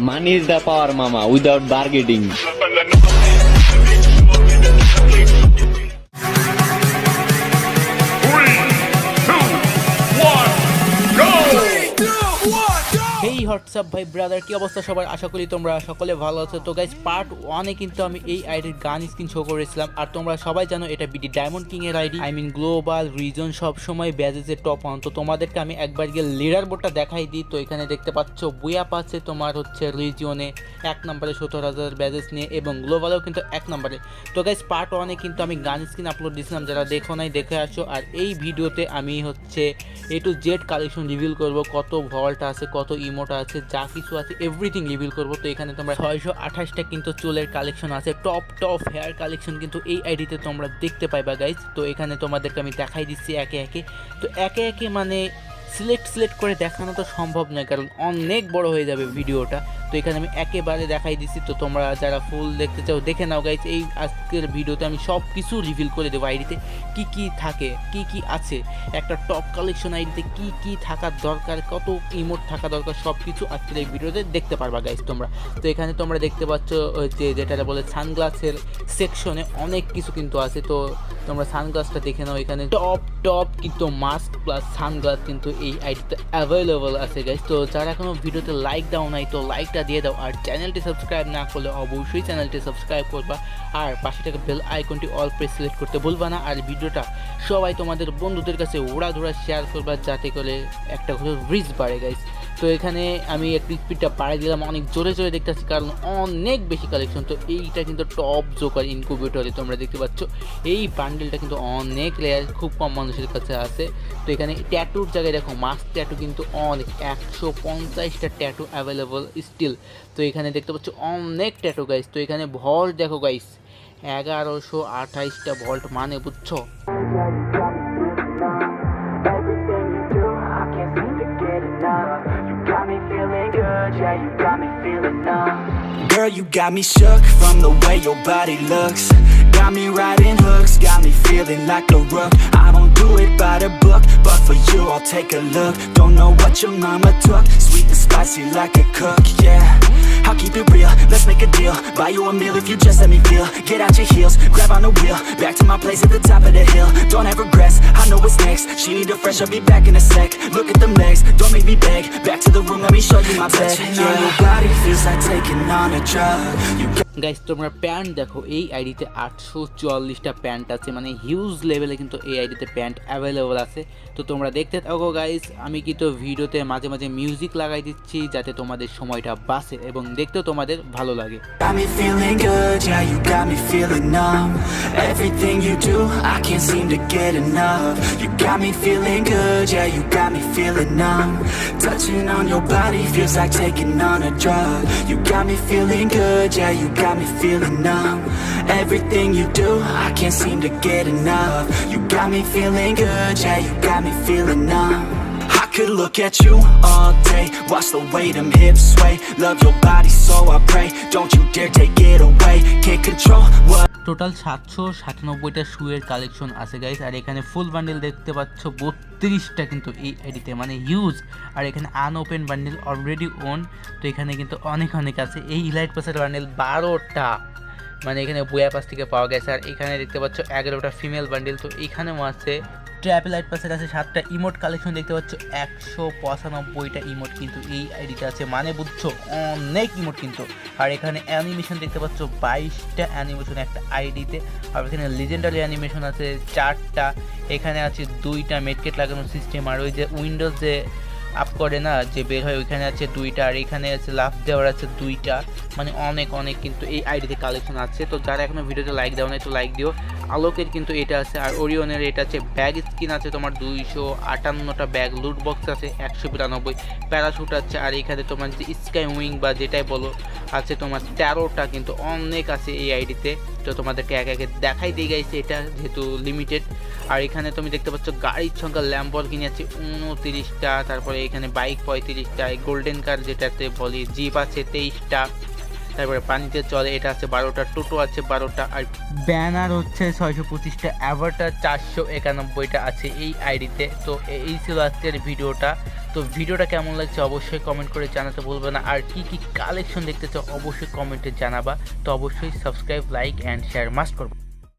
Money is the power, mama, without bargaining. WhatsApp ভাই brother কি অবস্থা সবার? আশা করি তোমরা সকলে ভালো আছো। তো গাইজ পার্ট ওয়ানে কিন্তু আমি এই আইডির গান স্ক্রিন শো করেছিলাম। আর তোমরা সবাই জানো, এটা বিডি ডায়মন্ড কিং এর ID I mean global region সব সময় ব্যাজেসের টপ ওয়ান তো তোমাদেরকে আমি একবার গিয়ে লিডার বোর্ডটা দেখাই দিই। তো এখানে দেখতে পাচ্ছ বুয়া পাচ্ছে তোমার হচ্ছে রিজিয়নে এক নম্বরে সত্তর হাজার ব্যাজেস নিয়ে এবং গ্লোবালেও কিন্তু এক নম্বরে। তো গাইজ পার্ট ওয়ানে কিন্তু আমি গান স্ক্রিন আপলোড দিয়েছিলাম। যারা দেখো নাই, দেখে আসো। আর এই ভিডিওতে আমি হচ্ছে A to Z collection reveal করব, কত ভল্ট আছে, কত ইমোট আছে, যা কিছু আছে এভরিথিং রিভিল করব। তো এখানে তোমরা ছয়শো আঠাশটা কিন্তু চুলের কালেকশন আছে টপ টপ হেয়ার কালেকশন কিন্তু এই আইডিতে তোমরা দেখতে পাইবা গাইজ তো এখানে তোমাদেরকে আমি দেখাই দিচ্ছি একে একে। তো একে একে মানে সিলেক্ট সিলেক্ট করে দেখানো তো সম্ভব নয়, কারণ অনেক বড় হয়ে যাবে ভিডিওটা। তো এখানে আমি একেবারে দেখাই দিচ্ছি তো তোমরা যারা ফুল দেখতে চাও, দেখে নাও গাইজ এই আজকের ভিডিওতে আমি সব কিছু রিভিল করে দেবো আইডিতে কি কি থাকে, কি কি আছে, একটা টপ কালেকশন আইডিতে কি কি থাকার দরকার, কত ইমোট থাকা দরকার সব কিছু আজকের এই ভিডিওতে দেখতে পারবা গাইজ তোমরা। তো এখানে তোমরা দেখতে পাচ্ছ যে যেটা বলে সানগ্লাসের সেকশনে অনেক কিছু কিন্তু আছে। তো তোমরা সানগ্লাসটা দেখে নাও, এখানে টপ টপ কিন্তু মাস্ক প্লাস সানগ্লাস কিন্তু এই আইডিতে অ্যাভেলেবল আছে গাইজ তো যারা এখনও ভিডিওতে লাইক দাও নাই, তো লাইকটা দিয়ে দাও আর চ্যানেলটি সাবস্ক্রাইব না করলে অবশ্যই চ্যানেলটি সাবস্ক্রাইব করবা আর পাশে থাকা বেল আইকনটি অল প্রেস সিলেক্ট করতে ভুলবা না আর ভিডিওটা সবাই তোমাদের বন্ধুদের কাছে ওড়া ধরা শেয়ার করবা যাতে করে একটা করে রিচ বাড়ে গাইজ তো এখানে আমি একটু স্পিডটা বাড়াই দিলাম, অনেক জোরে জোরে দেখতেছি, কারণ অনেক বেশি কালেকশন তো এইটা কিন্তু টপ জোকার ইনকুবেটরে তোমরা দেখতে পাচ্ছ, এই বান্ডেলটা কিন্তু অনেক লেয়ার খুব কম মানুষের কাছে আছে। তো এখানে ট্যাটুর জায়গায় দেখো মাস্ক ট্যাটু কিন্তু অনেক, একশো পঞ্চাশটা ট্যাটু অ্যাভেলেবল স্টিল তো এখানে দেখতে পাচ্ছ অনেক ট্যাটু গাইস তো এখানে ভল্ট দেখো গাইস এগারোশো আঠাইশটা ভল্ট মানে বুঝছ? Girl, you got me shook from the way your body looks. Got me riding hooks, got me feeling like a rook. I don't do it by the book, but for you, I'll take a look. Don't know what your mama took, sweet and spicy like a cook, yeah. I'll keep it real, let's make a deal. Buy you a meal if you just let me feel. Get out your heels, grab on the wheel. Back to my place at the top of the hill. Don't have regrets, I know what's next. She need a fresh, I'll be back in a sec. Look at them legs, don't make me beg. Back to the room, guys তোমরা pant দেখো এই আইডিতে আটশো চুয়াল্লিশটা pant আছে মানে huge লেভেলে কিন্তু এই আইডিতে প্যান্ট অ্যাভেলেবেল আছে। তো তোমরা দেখতে থাকো গাইস আমি কিন্তু ভিডিওতে মাঝে মাঝে মিউজিক লাগাই দিচ্ছি যাতে তোমাদের সময়টা বাসে এবং দেখতে তোমাদের ভালো লাগে। Touching on your body feels like taking on a drug. You got me feeling good, yeah, you got me feeling numb. Everything you do, I can't seem to get enough. You got me feeling good, yeah, you got me feeling numb. I could look at you all day, watch the way them hips sway. Love your body, so I pray. Don't you dare take it away. Can't control what. Total সাতশো সাতানব্বইটা শুয়ের collection আছে guys আর এখানে ফুল bundle দেখতে পাচ্ছ, বত্রিশটা কিন্তু এই আইডিতে মানে হিউজ আর এখানে আনওপেন বান্ডেল অলরেডি ওন তো এখানে কিন্তু অনেক অনেক আছে। এই ইলাইট পাসের বান্ডেল বারোটা মানে এখানে বয়া পাস থেকে পাওয়া গেছে। আর এখানে দেখতে পাচ্ছ, এগারোটা ফিমেল বান্ডেল তো এখানেও আছে ট্র্যাপেল লাইট পাসের আছে সাতটা ইমোট কালেকশন দেখতে পাচ্ছ, একশো পঁচানব্বইটা ইমোট কিন্তু এই আইডিতে আছে। মানে বুঝছ, অনেক ইমোট কিন্তু। আর এখানে অ্যানিমেশন দেখতে পাচ্ছ, বাইশটা অ্যানিমেশন একটা আইডিতে। আর এখানে লিজেন্ডারি অ্যানিমেশন আছে, চারটা। এখানে আছে দুইটা মেটকেট লাগানো সিস্টেম আর ওই যে উইন্ডোজ যে আপ করে না, যে বের হয়, ওইখানে আছে দুইটা। আর এখানে আছে লাভ দেওয়ার আছে দুইটা। মানে অনেক অনেক কিন্তু এই আইডিতে কালেকশন আছে। তো যারা এখনও ভিডিওতে লাইক দেওয়া নাই, তো লাইক দিও। আলোকের কিন্তু এটা আছে, আর ওরিয়নের এটা আছে ব্যাগ স্কিন আছে তোমার দুইশো আটান্নটা ব্যাগ লুট বক্স আছে একশো বিরানব্বই প্যারাশুট আছে, আর এখানে তোমার যে স্কাই উইং বা যেটাই বলো, আছে তোমার তেরোটা কিন্তু অনেক আছে এই আইডিতে। তো তোমাদেরকে এক একে দেখাই দিয়ে গেছে এটা যেহেতু লিমিটেড আর এখানে তুমি দেখতে পাচ্ছ গাড়ির সংখ্যা ল্যাম্বরগিনি আছে উনতিরিশটা, তারপরে এখানে বাইক পঁয়ত্রিশটা গোল্ডেন কার যেটাতে বলি জিপ আছে তেইশটা। তারপরে পানিতে চলে, এটা আছে বারোটা, টোটো আছে বারোটা, আর ব্যানার হচ্ছে ছয়শো পঁচিশটা অ্যাভারটার চারশো একানব্বইটা আছে এই আইডিতে। তো এই ছিল আজকের ভিডিওটা। তো তো ভিডিওটা কেমন লাগছে অবশ্যই কমেন্ট করে জানাতে বলবে না। আর কি কি কালেকশন দেখতে চাও অবশ্যই কমেন্টে জানাবা। তো অবশ্যই subscribe like and share must করবে।